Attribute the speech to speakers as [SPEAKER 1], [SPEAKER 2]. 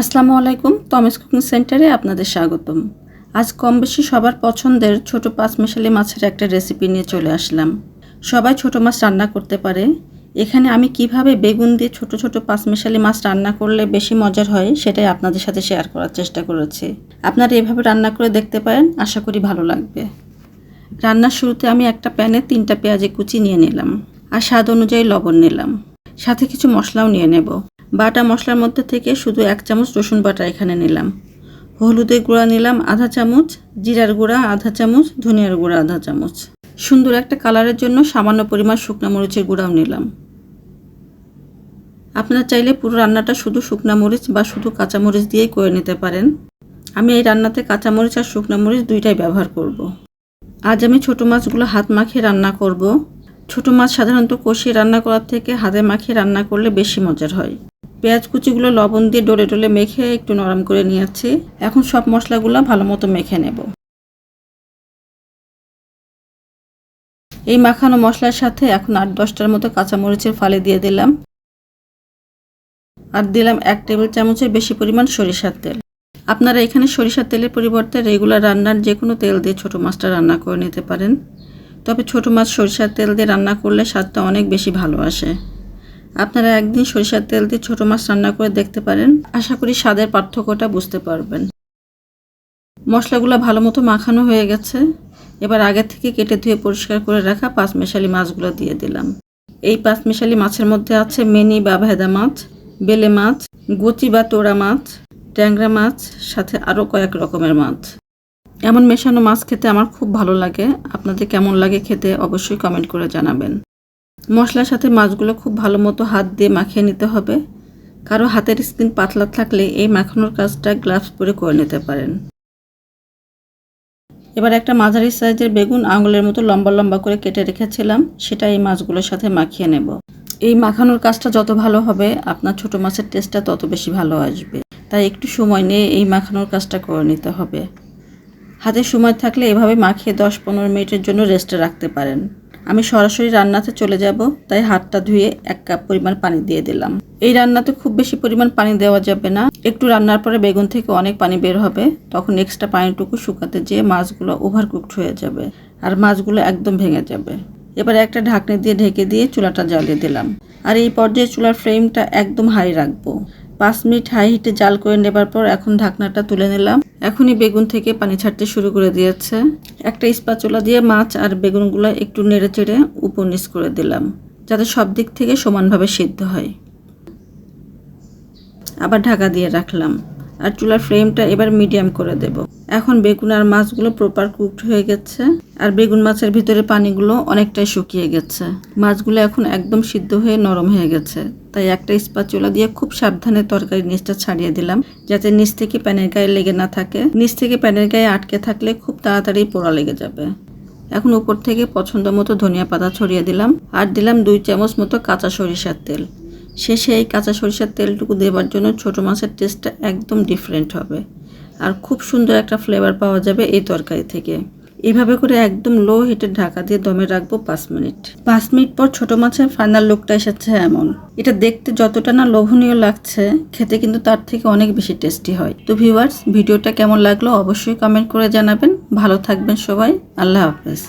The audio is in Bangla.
[SPEAKER 1] আসসালামু আলাইকুম তমেস কুকিং সেন্টারে আপনাদের স্বাগতম। আজ কম বেশি সবার পছন্দের ছোট পাঁচ মেশালি মাছের একটা রেসিপি নিয়ে চলে আসলাম। সবাই ছোট মাছ রান্না করতে পারে। এখানে আমি কীভাবে বেগুন দিয়ে ছোট ছোট পাঁচ মেশালি মাছ রান্না করলে বেশি মজার হয় সেটাই আপনাদের সাথে শেয়ার করার চেষ্টা করেছি। আপনারা এভাবে রান্না করে দেখতে পারেন, আশা করি ভালো লাগবে। রান্নার শুরুতে আমি একটা প্যানে তিনটা পেঁয়াজে কুচি নিয়ে নিলাম, আর স্বাদ অনুযায়ী লবণ নিলাম। সাথে কিছু মশলাও নিয়ে নেব। বাটা মশলার মধ্যে থেকে শুধু এক চামচ রসুন বাটা এখানে নিলাম। হলুদের গুঁড়া নিলাম আধা চামচ, জিরার গুঁড়া আধা চামচ, ধনিয়ার গুঁড়া আধা চামচ। সুন্দর একটা কালারের জন্য সামান্য পরিমাণ শুকনো মরিচের গুঁড়াও নিলাম। আপনারা চাইলে পুরো রান্নাটা শুধু শুকনা মরিচ বা শুধু কাঁচা মরিচ দিয়েই করে নিতে পারেন। আমি এই রান্নাতে কাঁচা মরিচ আর শুকনো মরিচ দুইটাই ব্যবহার করব। আজ আমি ছোট মাছগুলো হাত মাখিয়ে রান্না করব। ছোট মাছ সাধারণত কষিয়ে রান্না করার থেকে হাতে মাখিয়ে রান্না করলে বেশি মজার হয়। পেঁয়াজ কুচিগুলো লবণ দিয়ে ডলে ডলে মেখে একটু নরম করে নিয়েছি। এখন সব মশলাগুলো ভালো মতো মেখে নেব। এই মাখানো মশলার সাথে এখন আট দশটার মতো কাঁচামরিচের ফালে দিয়ে দিলাম। আর দিলাম এক টেবিল চামচের বেশি পরিমাণ সরিষার তেল। আপনারা এখানে সরিষার তেলের পরিবর্তে রেগুলার রান্নার যে কোনো তেল দিয়ে ছোটো মাছটা রান্না করে নিতে পারেন। তবে ছোটো মাছ সরিষার তেল দিয়ে রান্না করলে স্বাদটা অনেক বেশি ভালো আসে। আপনারা একদিন সরিষার তেল দিয়ে ছোটো মাছ রান্না করে দেখতে পারেন। আশা করি স্বাদের পার্থক্যটা বুঝতে পারবেন। মশলাগুলো ভালো মতো মাখানো হয়ে গেছে। এবার আগে থেকে কেটে ধুয়ে পরিষ্কার করে রাখা পাঁচ মেশালি মাছগুলো দিয়ে দিলাম। এই পাঁচ মেশালি মাছের মধ্যে আছে মেনি বা ভেদা মাছ, বেলে মাছ, গুচি বা তোড়া মাছ, ট্যাংরা মাছ, সাথে আরও কয়েক রকমের মাছ। এমন মেশানো মাছ খেতে আমার খুব ভালো লাগে। আপনাদের কেমন লাগে খেতে অবশ্যই কমেন্ট করে জানাবেন। মশলার সাথে মাছগুলো খুব ভালো মতো হাত দিয়ে মাখিয়ে নিতে হবে। কারও হাতের স্কিন পাতলা থাকলে এই মাখানোর কাজটা গ্লাভস পরে করে নিতে পারেন। এবার একটা মাঝারি সাইজের বেগুন আঙুলের মতো লম্বা লম্বা করে কেটে রেখেছিলাম, সেটা এই মাছগুলোর সাথে মাখিয়ে নেব। এই মাখানোর কাজটা যত ভালো হবে, আপনার ছোট মাছের টেস্টটা তত বেশি ভালো আসবে। তাই একটু সময় নিয়ে এই মাখানোর কাজটা করে নিতে হবে। হাতে সময় থাকলে এভাবে মাখিয়ে দশ পনেরো মিনিটের জন্য রেস্টে রাখতে পারেন। আমি সরাসরি রান্নাতে চলে যাব, তাই হাতটা ধুয়ে এক কাপ পরিমাণ পানি দিয়ে দিলাম। এই রান্নাতে খুব বেশি পরিমাণ পানি দেওয়া যাবে না। একটু রান্নার পরে বেগুন থেকে অনেক পানি বের হবে, তখন এক্সট্রা পানিটুকু শুকাতে যেয়ে মাছগুলো ওভার কুকড হয়ে যাবে আর মাছগুলো একদম ভেঙে যাবে। এবার একটা ঢাকনি দিয়ে ঢেকে দিয়ে চুলাটা জ্বালিয়ে দিলাম। আর এই পর্যায়ে চুলার ফ্লেমটা একদম হাই রাখব। পাঁচ মিনিট হাই হিটে জাল করে নেবার পর এখন ঢাকনাটা তুলে নিলাম। এখনই বেগুন থেকে পানি ছাড়তে শুরু করে দিয়েছে। একটা স্পাচুলা দিয়ে মাছ আর বেগুনগুলো একটু নেড়ে চেড়ে উপর নিচ করে দিলাম, যাতে সব দিক থেকে সমানভাবে সিদ্ধ হয়। আবার ঢাকা দিয়ে রাখলাম। আর চুলার ফ্লেমটা এবার মিডিয়াম করে দেব। এখন বেগুন আর মাছগুলো প্রপার কুকড হয়ে গেছে। আর বেগুন মাছের ভিতরে পানিগুলো অনেকটাই শুকিয়ে গেছে। মাছগুলো এখন একদম সিদ্ধ হয়ে নরম হয়ে গেছে। তাই একটা স্পাচুলা দিয়ে খুব সাবধানে তরকারি নিচটা ছাড়িয়ে দিলাম, যাতে নিচ থেকে প্যানের গায়ে লেগে না থাকে। নিচ থেকে প্যানের গায়ে আটকে থাকলে খুব তাড়াতাড়ি পোড়া লেগে যাবে। এখন উপর থেকে পছন্দ মতো ধনিয়া পাতা ছড়িয়ে দিলাম। আর দিলাম দুই চামচ মতো কাঁচা সরিষার তেল। শেষে এই কাঁচা সরিষার তেলটুকু দেবার জন্য ছোট মাছের টেস্টটা একদম ডিফারেন্ট হবে। আর খুব সুন্দর একটা ফ্লেভার পাওয়া যাবে এই তরকারি থেকে। এভাবে করে একদম লো হিটে ঢাকা দিয়ে দমে রাখব পাঁচ মিনিট। পাঁচ মিনিট পর ছোট মাছের ফাইনাল লুকটা এসেছে এমন। এটা দেখতে যতটা না লোভনীয় লাগছে, খেতে কিন্তু তার থেকে অনেক বেশি টেস্টি হয়। তো ভিউয়ার্স ভিডিওটা কেমন লাগল অবশ্যই কমেন্ট করে জানাবেন। ভালো থাকবেন সবাই। আল্লাহ হাফেজ।